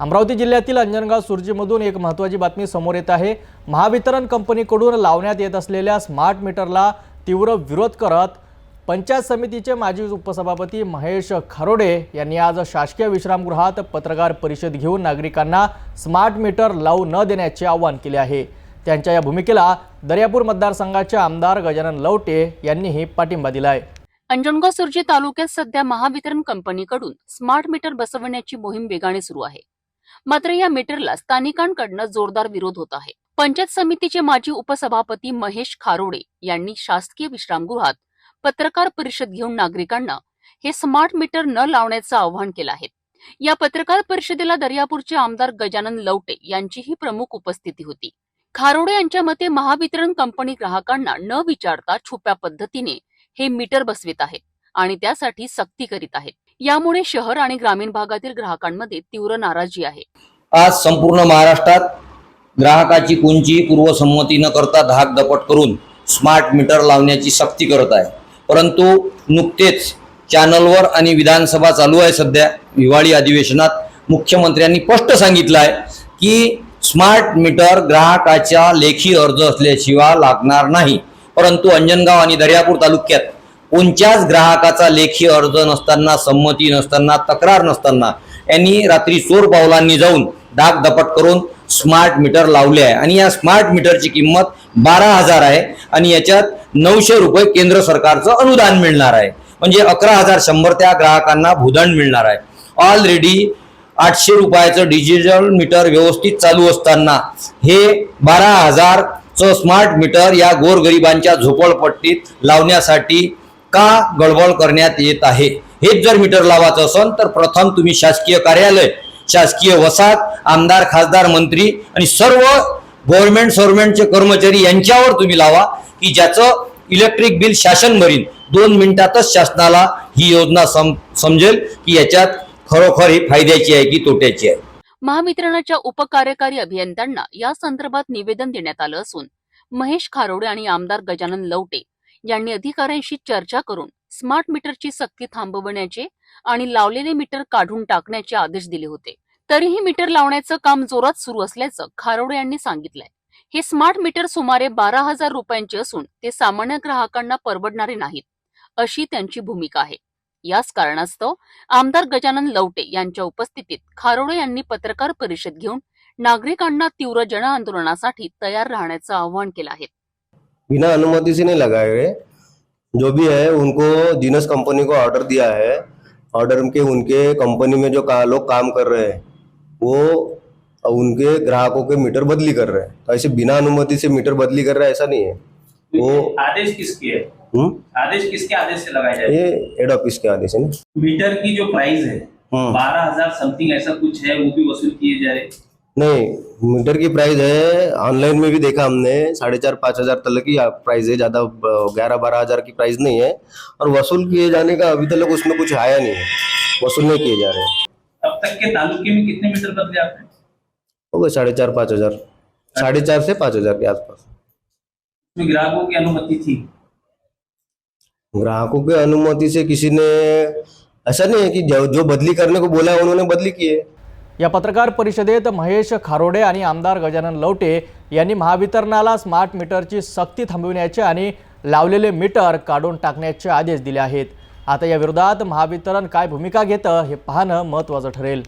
अमरावती जिल्ह्यातील अंजनगाव सुरजीमधून एक महत्त्वाची बातमी समोर येत आहे. महावितरण कंपनीकडून लावण्यात येत असलेल्या स्मार्ट मीटरला तीव्र विरोध करत पंचायत समितीचे माजी उपसभापती महेश खारोडे यांनी आज शासकीय विश्रामगृहात पत्रकार परिषद घेऊन नागरिकांना स्मार्ट मीटर लावू न देण्याचे आवाहन केले आहे. त्यांच्या या भूमिकेला दर्यापूर मतदारसंघाचे आमदार गजानन लवटे यांनीही पाठिंबा दिला आहे. अंजनगाव सुरजी तालुक्यात सध्या महावितरण कंपनीकडून स्मार्ट मीटर बसवण्याची मोहीम वेगाने सुरू आहे. मात्र या मीटरला स्थानिकांकडनं जोरदार विरोध होत आहे. पंचायत समितीचे माजी उपसभापती महेश खारोडे यांनी शासकीय विश्रामगृहात पत्रकार परिषद घेऊन नागरिकांना हे स्मार्ट मीटर न लावण्याचं आवाहन केलं आहे. या पत्रकार परिषदेला दर्यापूरचे आमदार गजानन लवटे यांचीही प्रमुख उपस्थिती होती. खारोडे यांच्या मते महावितरण कंपनी ग्राहकांना न विचारता छुप्या पद्धतीने हे मीटर बसवित आहेत आणि त्यासाठी सक्ती करीत आहेत. यामुळे शहर आणि ग्रामीण भागातील ग्राहकांमध्ये तीव्र नाराजी आहे. आज संपूर्ण महाराष्ट्रात ग्राहकाची कोणची पूर्वसंमती न करता धाक दपट करून स्मार्ट मीटर लावण्याची सक्ती करत आहे. परंतु नुकतेच चॅनलवर आणि विधानसभा चालू आहे सध्या. हिवाळी अधिवेशनात मुख्यमंत्र्यांनी स्पष्ट सांगितलं आहे की स्मार्ट मीटर ग्राहकाच्या लेखी अर्ज असल्याशिवाय लागणार नाही. परंतु अंजनगाव आणि दर्यापूर तालुक्यात कोणत्याच ग्राहकाचा लेखी अर्ज नसताना संमती नसताना तक्रार नसताना यांनी रात्री चोर पावलांनी जाऊन डाग दपट करून स्मार्ट मीटर लावले आहे. आणि या स्मार्ट मीटरची किंमत बारा हजार आहे आणि याच्यात नऊशे रुपये केंद्र सरकारचं अनुदान मिळणार आहे. म्हणजे अकरा हजार शंभर त्या ग्राहकांना भूदंड मिळणार आहे. ऑलरेडी आठशे रुपयाचं डिजिटल मीटर व्यवस्थित चालू असताना हे बारा हजारचं स्मार्ट मीटर या गोरगरिबांच्या झोपडपट्टीत लावण्यासाठी का गडबड करण्यात येत आहे? हेच जर मीटर लावायचं असेल तर प्रथम तुम्ही शासकीय कार्यालय शासकीय वसाहत आमदार खासदार मंत्री आणि सर्व गव्हर्नमेंट सर्वमेंटचे कर्मचारी यांच्यावर तुम्ही लावा की ज्याचं इलेक्ट्रिक बिल शासन भरीन. दोन मिनिटातच शासनाला ही योजना सम समजेल की याच्यात खरोखर ही फायद्याची आहे की तोट्याची आहे. महावितरणाच्या उपकार्यकारी अभियंत्यांना या संदर्भात निवेदन देण्यात आलं असून महेश खारोडे आणि आमदार गजानन लवटे यांनी अधिकाऱ्यांशी चर्चा करून स्मार्ट मीटरची सक्ती थांबवण्याचे आणि लावलेले मीटर काढून टाकण्याचे आदेश दिले होते. तरीही मीटर लावण्याचं काम जोरात सुरू असल्याचं खारोडे यांनी सांगितलंय. हे स्मार्ट मीटर सुमारे बारा हजार रुपयांचे असून ते सामान्य ग्राहकांना परवडणारे नाहीत अशी त्यांची भूमिका आहे. याच कारणास्तव आमदार गजानन लवटे यांच्या उपस्थितीत खारोडे यांनी पत्रकार परिषद घेऊन नागरिकांना तीव्र जनआंदोलनासाठी तयार राहण्याचं आवाहन केलं आहे. बिना अनुमति से नहीं लगाए गए। जो भी है उनको जीनस कंपनी को ऑर्डर दिया है। ऑर्डर के उनके कंपनी में जो का, लोग काम कर रहे हैं वो उनके ग्राहकों के मीटर बदली कर रहे हैं। तो ऐसे बिना अनुमति से मीटर बदली कर रहा है ऐसा नहीं है। वो आदेश किसके है? हम्म, आदेश किसके आदेश से लगाया जाए ये हेड ऑफ़िस के आदेश है ना। मीटर की जो प्राइस है हम्म, बारह हज़ार समथिंग ऐसा कुछ है वो भी वसूल किए जा रहे नहीं मीटर की प्राइस है ऑनलाइन में भी देखा हमने साढ़े चार पाँच हज़ार तक की प्राइस है ज़्यादा ग्यारह बारह हज़ार की प्राइस नहीं है और वसूल किए जाने का अभी तक उसमें कुछ आया नहीं है वसूल नहीं किए जा रहे हैं। अब तक के तालुके में कितने मीटर बदले आपने? हो गए साढ़े चार पाँच हज़ार साढ़े चार से पाँच हज़ार के आसपास। ग्राहकों की अनुमति थी? ग्राहकों की अनुमति से किसी ने ऐसा नहीं है कि जो जो बदली करने को बोला है उन्होंने बदली की है। या पत्रकार परिषदेत महेश खारोडे आणि आमदार गजानन लवटे यांनी महावितरणाला स्मार्ट मीटरची सक्ती थांबविण्याचे आणि लावलेले मीटर काढून टाकण्याचे आदेश दिले आहेत. आता या विरोधात महावितरण काय भूमिका घेतं हे पाहणं महत्त्वाचं ठरेल.